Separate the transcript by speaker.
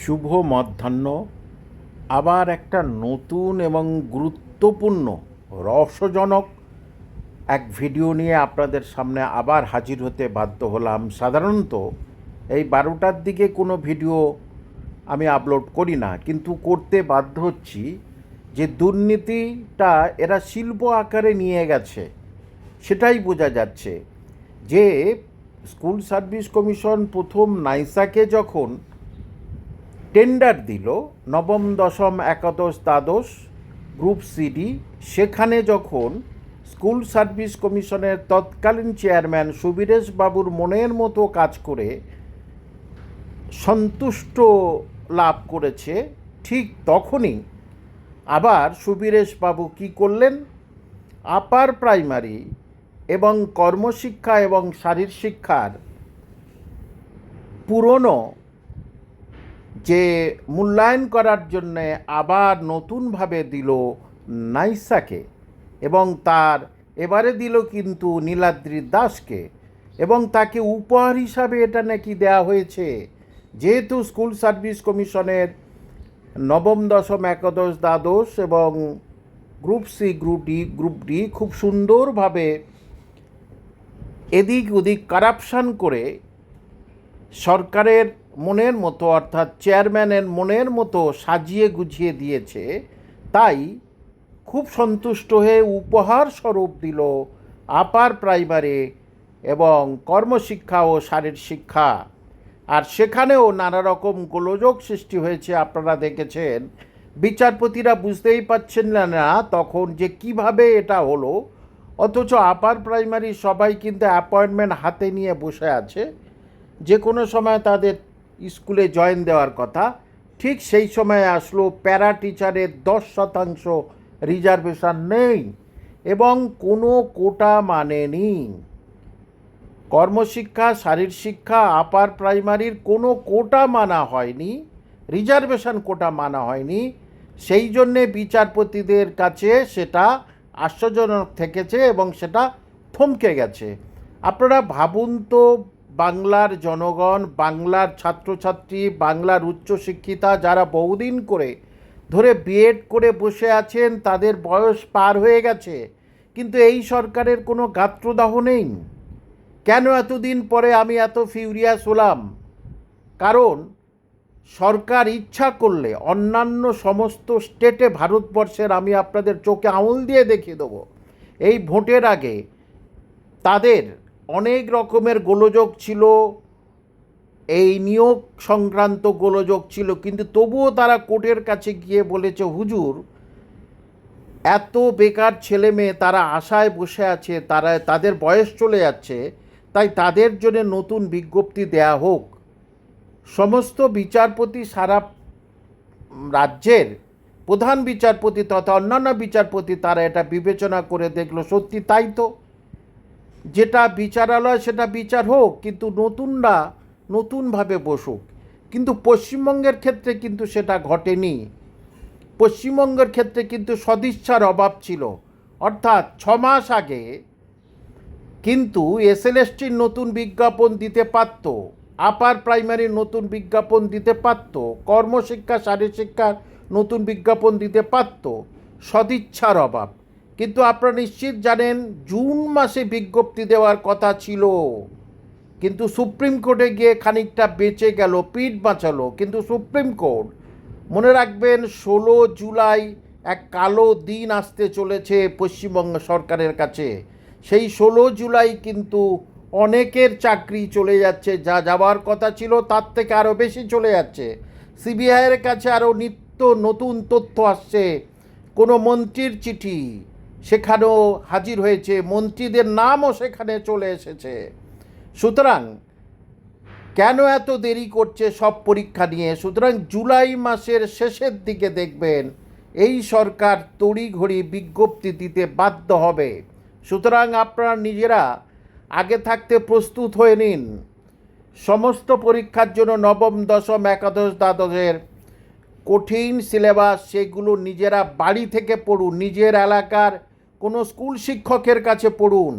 Speaker 1: শুভ মধ্যাহ্ন, আবার একটা নতুন এবং গুরুত্বপূর্ণ রহস্যজনক এক ভিডিও নিয়ে আপনাদের সামনে আবার হাজির হতে বাধ্য হলাম। সাধারণত এই বারোটার দিকে কোনো ভিডিও আমি আপলোড করি না, কিন্তু করতে বাধ্য হচ্ছি যে দুর্নীতিটা এরা শিল্প আকারে নিয়ে গেছে, সেটাই বোঝা যাচ্ছে যে স্কুল সার্ভিস কমিশন প্রথম নাইসাকে যখন টেন্ডার দিল নবম, দশম, একাদশ, দ্বাদশ গ্রুপ সিডি। সেখানে যখন স্কুল সার্ভিস কমিশনের তৎকালীন চেয়ারম্যান সুবীরেশ বাবুর মনের মতো কাজ করে সন্তুষ্ট লাভ করেছে, ঠিক তখনই আবার সুবীরেশ বাবু কী করলেন? আপার প্রাইমারি এবং কর্মশিক্ষা এবং শারীর শিক্ষার পুরনো যে মূল্যায়ন করার জন্যে আবার নতুনভাবে দিল নাইসাকে এবং তার এবারে দিল কিন্তু নীলাদ্রি দাসকে এবং তাকে উপহার হিসাবে এটা নাকি দেয়া হয়েছে। যেহেতু স্কুল সার্ভিস কমিশনের নবম, দশম, একাদশ, দ্বাদশ এবং group C, group D group D খুব সুন্দরভাবে এদিক ওদিক কারাপশান করে সরকারের মনের মতো, অর্থাৎ চেয়ারম্যানের মনের মতো সাজিয়ে গুছিয়ে দিয়েছে, তাই খুব সন্তুষ্ট হয়ে উপহার স্বরূপ দিল আপার প্রাইমারি এবং কর্মশিক্ষা ও শারীর শিক্ষা। আর সেখানেও নানা রকম গোলযোগ সৃষ্টি হয়েছে, আপনারা দেখেছেন। বিচারপতিরা বুঝতেই পারছেন না না তখন যে কীভাবে এটা হলো, অথচ আপার প্রাইমারি সবাই কিন্তু অ্যাপয়েন্টমেন্ট হাতে নিয়ে বসে আছে। যে কোনো সময় তাদের স্কুলে জয়েন দেওয়ার কথা, ঠিক সেই সময় আসলো প্যারা টিচারের দশ শতাংশ রিজার্ভেশন নেই এবং কোনো কোটা মানেনি কর্মশিক্ষা, শারীর শিক্ষা, আপার প্রাইমারির কোনো কোটা মানা হয়নি, রিজার্ভেশন কোটা মানা হয়নি। সেই জন্যে বিচারপতিদের কাছে সেটা আশ্চর্যজনক থেকেছে এবং সেটা থমকে গেছে। আপনারা ভাবুন তো বাংলার জনগণ, বাংলার ছাত্রছাত্রী, বাংলার উচ্চশিক্ষিতা যারা বহুদিন করে ধরে বিএড করে বসে আছেন, তাদের বয়স পার হয়ে গেছে। কিন্তু এই সরকারের কোনো গাত্রদাহ নেই। কেন এতদিন পরে আমি এত ফিউরিয়াস হলাম? কারণ সরকার ইচ্ছা করলে অন্যান্য সমস্ত স্টেটে ভারতবর্ষের আমি আপনাদের চোখে আঙুল দিয়ে দেখিয়ে দেবো। এই ভোটের আগে তাদের অনেক রকমের গোলযোগ ছিল, এই নিয়োগ সংক্রান্ত গোলযোগ ছিল, কিন্তু তবুও তারা কোর্টের কাছে গিয়ে বলেছে, হুজুর, এত বেকার ছেলে মেয়ে তারা আশায় বসে আছে, তারা, তাদের বয়স চলে যাচ্ছে, তাই তাদের জন্য নতুন বিজ্ঞপ্তি দেয়া হোক। সমস্ত বিচারপতি সারা রাজ্যের প্রধান বিচারপতি তথা অন্যান্য বিচারপতি তারা এটা বিবেচনা করে দেখল, সত্যি তাই তো? যেটা বিচারালয়, সেটা বিচার হোক, কিন্তু নতুনরা নতুনভাবে বসুক। কিন্তু পশ্চিমবঙ্গের ক্ষেত্রে কিন্তু সেটা ঘটেনি। পশ্চিমবঙ্গের ক্ষেত্রে কিন্তু সদিচ্ছার অভাব ছিল। অর্থাৎ ছ মাস আগে কিন্তু এসএলএসটির নতুন বিজ্ঞাপন দিতে পারত, আপার প্রাইমারির নতুন বিজ্ঞাপন দিতে পারত, কর্মশিক্ষা শারীর শিক্ষার নতুন বিজ্ঞাপন দিতে পারত, সদিচ্ছার অভাব। কিন্তু আপনারা নিশ্চিত জানেন, জুন মাসে বিজ্ঞপ্তি দেওয়ার কথা ছিল। কিন্তু সুপ্রিম কোর্টে গিয়ে খানিকটা বেঁচে গেল, পিঠ বাঁচালো। কিন্তু সুপ্রিম কোর্ট, মনে রাখবেন, ষোলো জুলাই এক কালো দিন আসতে চলেছে পশ্চিমবঙ্গ সরকারের কাছে। সেই ষোলো জুলাই কিন্তু অনেকের চাকরি চলে যাচ্ছে, যা যাওয়ার কথা ছিল, তার থেকে আরও বেশি চলে যাচ্ছে। সিবিআইয়ের কাছে আরও নিত্য নতুন তথ্য আসছে, কোনো মন্ত্রীর চিঠি। সেখানেও হাজির হয়েছে, মন্ত্রীদের নামও সেখানে চলে এসেছে। সুতরাং কেন এত দেরি করছে সব পরীক্ষা নিয়ে? সুতরাং জুলাই মাসের শেষের দিকে দেখবেন, এই সরকার তড়িঘড়ি বিজ্ঞপ্তি দিতে বাধ্য হবে। সুতরাং আপনারা নিজেরা আগে থাকতে প্রস্তুত হয়ে নিন। সমস্ত পরীক্ষার জন্য নবম, দশম, একাদশ, দ্বাদশের কঠিন সিলেবাস, সেগুলো নিজেরা বাড়ি থেকে পড়ুন। নিজের এলাকার কোনো স্কুল শিক্ষকের কাছে পড়ুন।